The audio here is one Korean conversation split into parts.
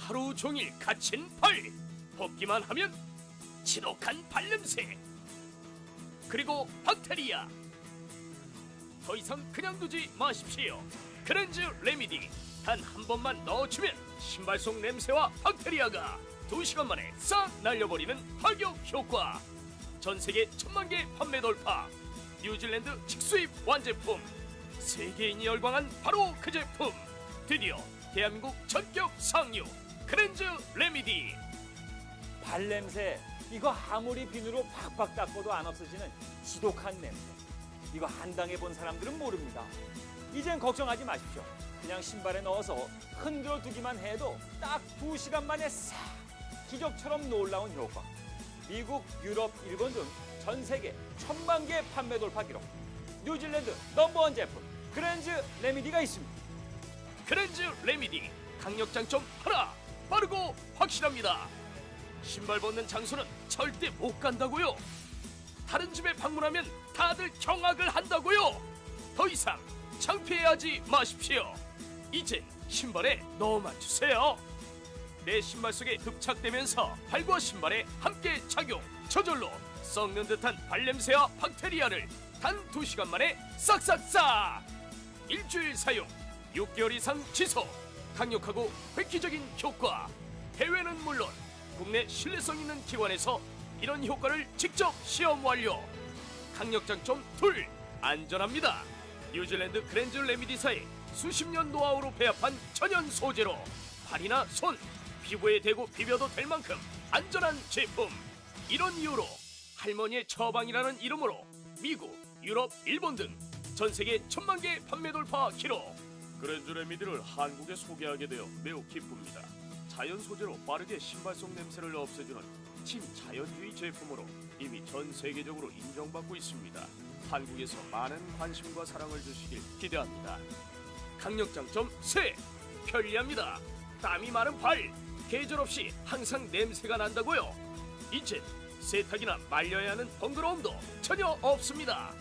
하루 종일 갇힌 발 벗기만 하면 지독한 발냄새. 그리고 박테리아 더 이상 그냥 두지 마십시오. 그랜즈 레미디 단 한 번만 넣어주면 신발 속 냄새와 박테리아가 두 시간 만에 싹 날려버리는 파격 효과. 전 세계 천만 개 판매 돌파 뉴질랜드 직수입 완제품. 세계인이 열광한 바로 그 제품. 드디어 대한민국 전격 상류 그랜즈 레미디. 발냄새. 이거 아무리 비누로 팍팍 닦아도 안 없어지는 지독한 냄새. 이거 안 당해본 사람들은 모릅니다. 이젠 걱정하지 마십시오. 그냥 신발에 넣어서 흔들어 두기만 해도 딱 두시간 만에 싹 기적처럼 놀라운 효과. 미국, 유럽, 일본 등 전 세계 천만 개 판매 돌파 기록. 뉴질랜드 넘버원 제품 그랜즈 레미디가 있습니다. 그랜즈 레미디. 강력 장점 하나 빠르고 확실합니다. 신발 벗는 장소는 절대 못 간다고요. 다른 집에 방문하면 다들 경악을 한다고요. 더 이상 창피해하지 마십시오. 이젠 신발에 넣어만 주세요. 내 신발 속에 흡착되면서 발과 신발에 함께 착용 저절로 썩는 듯한 발냄새와 박테리아를 단 두시간 만에 싹싹싹! 일주일 사용 6개월 이상 지속 강력하고 획기적인 효과. 해외는 물론 국내 신뢰성 있는 기관에서 이런 효과를 직접 시험 완료. 강력 장점 둘 안전합니다. 뉴질랜드 그랜즈 레미디사의 수십 년 노하우로 배합한 천연 소재로 발이나 손 피부에 대고 비벼도 될 만큼 안전한 제품. 이런 이유로 할머니의 처방이라는 이름으로 미국, 유럽, 일본 등 전 세계 천만 개 판매 돌파 기록 그랜즈 레미디를 한국에 소개하게 되어 매우 기쁩니다 자연 소재로 빠르게 신발 속 냄새를 없애주는 친자연주의 제품으로 이미 전 세계적으로 인정받고 있습니다 한국에서 많은 관심과 사랑을 주시길 기대합니다 강력 장점 세 편리합니다. 땀이 마른 발 계절 없이 항상 냄새가 난다고요. 이젠 세탁이나 말려야 하는 번거로움도 전혀 없습니다.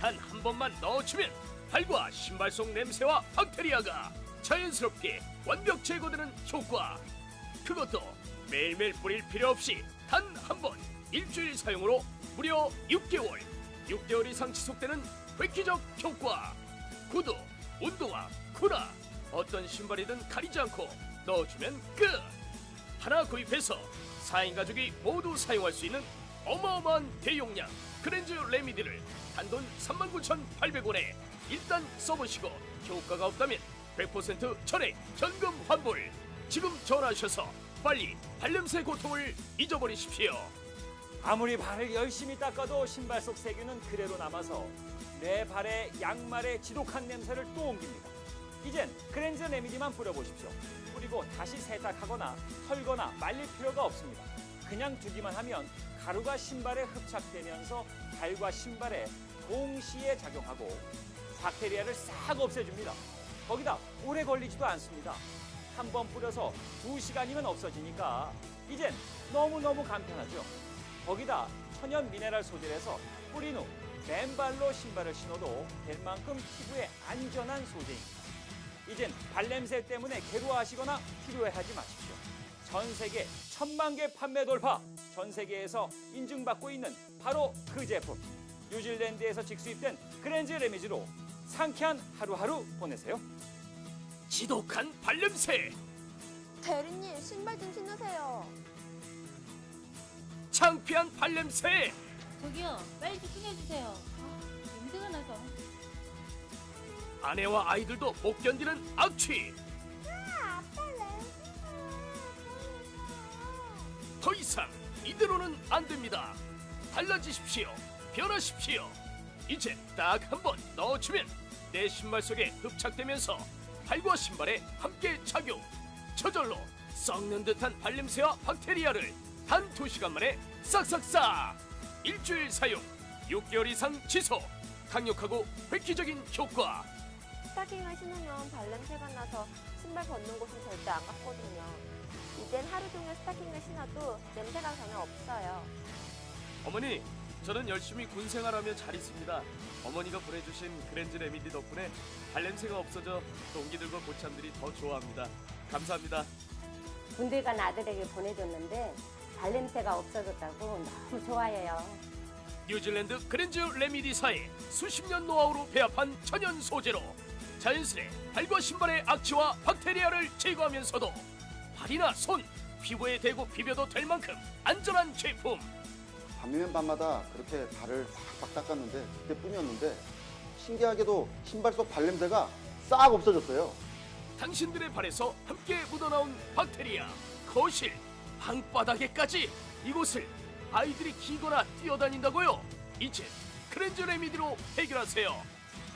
단 한 번만 넣어주면 발과 신발 속 냄새와 박테리아가 자연스럽게 완벽 제거되는 효과. 그것도 매일매일 뿌릴 필요 없이 단 한 번 일주일 사용으로 무려 6개월 6개월 이상 지속되는 획기적 효과 구두, 운동화, 쿠라 어떤 신발이든 가리지 않고 넣어주면 끝 하나 구입해서 4인 가족이 모두 사용할 수 있는 어마어마한 대용량 그랜즈 레미디를 단돈 39,800원에 일단 써보시고 효과가 없다면 100% 전액 현금 환불 지금 전화하셔서 빨리 발냄새 고통을 잊어버리십시오 아무리 발을 열심히 닦아도 신발 속 세균은 그대로 남아서 내 발에 양말의 지독한 냄새를 또 옮깁니다. 이젠 그랜즈 레미디만 뿌려보십시오. 뿌리고 다시 세탁하거나 털거나 말릴 필요가 없습니다. 그냥 두기만 하면 가루가 신발에 흡착되면서 발과 신발에 동시에 작용하고 박테리아를 싹 없애줍니다. 거기다 오래 걸리지도 않습니다. 한 번 뿌려서 두 시간이면 없어지니까 이젠 너무너무 간편하죠. 거기다 천연 미네랄 소재라서 뿌린 후 맨발로 신발을 신어도 될 만큼 피부에 안전한 소재입니다. 이젠 발냄새 때문에 괴로워하시거나 필요해하지 마십시오. 전 세계 천만 개 판매 돌파, 전 세계에서 인증받고 있는 바로 그 제품. 뉴질랜드에서 직수입된 그랜즈 레미지로 상쾌한 하루하루 보내세요. 지독한 발냄새 대리님 신발 좀 신으세요. 창피한 발냄새 저기요, 빨리 집중해주세요. 아, 냄새가 나서. 아내와 아이들도 못 견디는 악취 더 이상 이대로는 안 됩니다. 달라지십시오. 변하십시오. 이제 딱 한 번 넣어주면 내 신발 속에 흡착되면서 발과 신발에 함께 착용. 저절로 썩는 듯한 발냄새와 박테리아를 단 두시간 만에 싹싹싹 일주일 사용 6개월 이상 지속 강력하고 획기적인 효과. 스타킹을 신으면 발냄새가 나서 신발 벗는 곳은 절대 안 갔거든요. 이젠 하루 종일 스타킹을 신어도 냄새가 전혀 없어요. 어머니, 저는 열심히 군 생활하며 잘 있습니다. 어머니가 보내주신 그랜즈 레미디 덕분에 발냄새가 없어져 동기들과 고참들이 더 좋아합니다. 감사합니다. 군대 간 아들에게 보내줬는데 발냄새가 없어졌다고 너무 좋아해요. 뉴질랜드 그랜즈 레미디 사의 수십 년 노하우로 배합한 천연 소재로 자연스레 발과 신발의 악취와 박테리아를 제거하면서도 발이나 손, 피부에 대고 비벼도 될 만큼 안전한 제품. 밤이면 밤마다 그렇게 발을 확 닦았는데 그때뿐이었는데 신기하게도 신발 속 발냄새가 싹 없어졌어요. 당신들의 발에서 함께 묻어나온 박테리아, 거실, 방바닥에까지 이곳을 아이들이 기거나 뛰어다닌다고요? 이제 크렌즈 레미디로 해결하세요.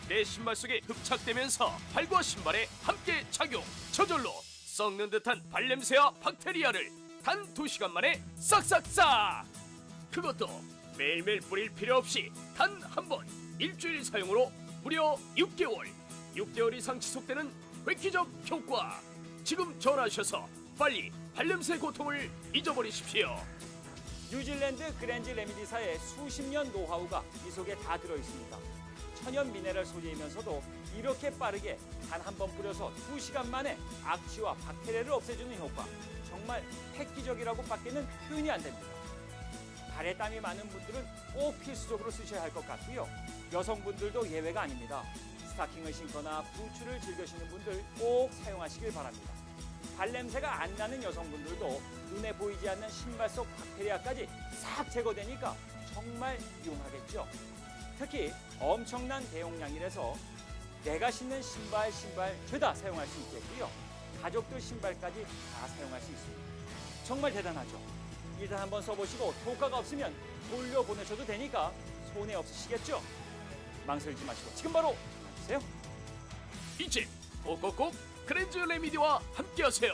내 신발 속에 흡착되면서 발과 신발에 함께 착용. 저절로 썩는 듯한 발냄새와 박테리아를 단 2시간 만에 싹싹싹! 그것도 매일매일 뿌릴 필요 없이 단 한 번 일주일 사용으로 무려 6개월 6개월 이상 지속되는 획기적 효과 지금 전화하셔서 빨리 발냄새 고통을 잊어버리십시오 뉴질랜드 그랜지 레미디사의 수십 년 노하우가 이 속에 다 들어 있습니다. 천연 미네랄 소재이면서도 이렇게 빠르게 단 한 번 뿌려서 두시간 만에 악취와 박테리아를 없애주는 효과 정말 획기적이라고 밖에는 표현이 안 됩니다. 발에 땀이 많은 분들은 꼭 필수적으로 쓰셔야 할 것 같고요. 여성분들도 예외가 아닙니다. 스타킹을 신거나 부츠를 즐기시는 분들 꼭 사용하시길 바랍니다. 발냄새가 안 나는 여성분들도 눈에 보이지 않는 신발 속 박테리아까지 싹 제거되니까 정말 유용하겠죠. 특히 엄청난 대용량이라서 내가 신는 신발, 신발 죄다 사용할 수 있겠고요. 가족들 신발까지 다 사용할 수 있습니다. 정말 대단하죠. 일단 한번 써보시고 효과가 없으면 돌려보내셔도 되니까 손해 없으시겠죠? 망설이지 마시고 지금 바로 전화주세요. 이제 꼭꼭꼭 크렌즈 레미디와 함께하세요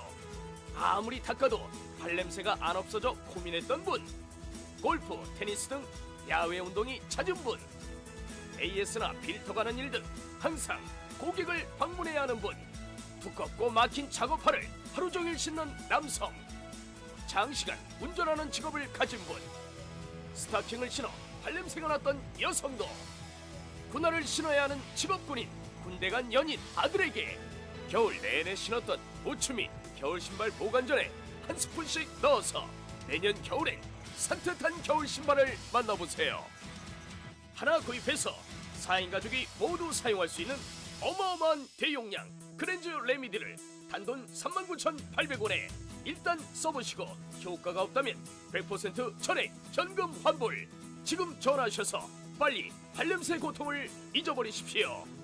아무리 닦아도 발냄새가 안 없어져 고민했던 분 골프, 테니스 등 야외 운동이 잦은 분 AS나 필터 가는 일 등 항상 고객을 방문해야 하는 분 두껍고 막힌 작업화를 하루 종일 신는 남성 장시간 운전하는 직업을 가진 분 스타킹을 신어 발냄새가 났던 여성도 군화를 신어야 하는 직업군인 군대 간 연인 아들에게 겨울 내내 신었던 및 겨울 신발 보관 전에 한 스푼씩 넣어서 내년 겨울엔 산뜻한 겨울 신발을 만나보세요. 하나 구입해서 4인 가족이 모두 사용할 수 있는 어마어마한 대용량 그랜즈 레미디를 단돈 39,800원에 일단 써보시고 효과가 없다면 100% 전액 현금 환불 지금 전화하셔서 빨리 발냄새 고통을 잊어버리십시오.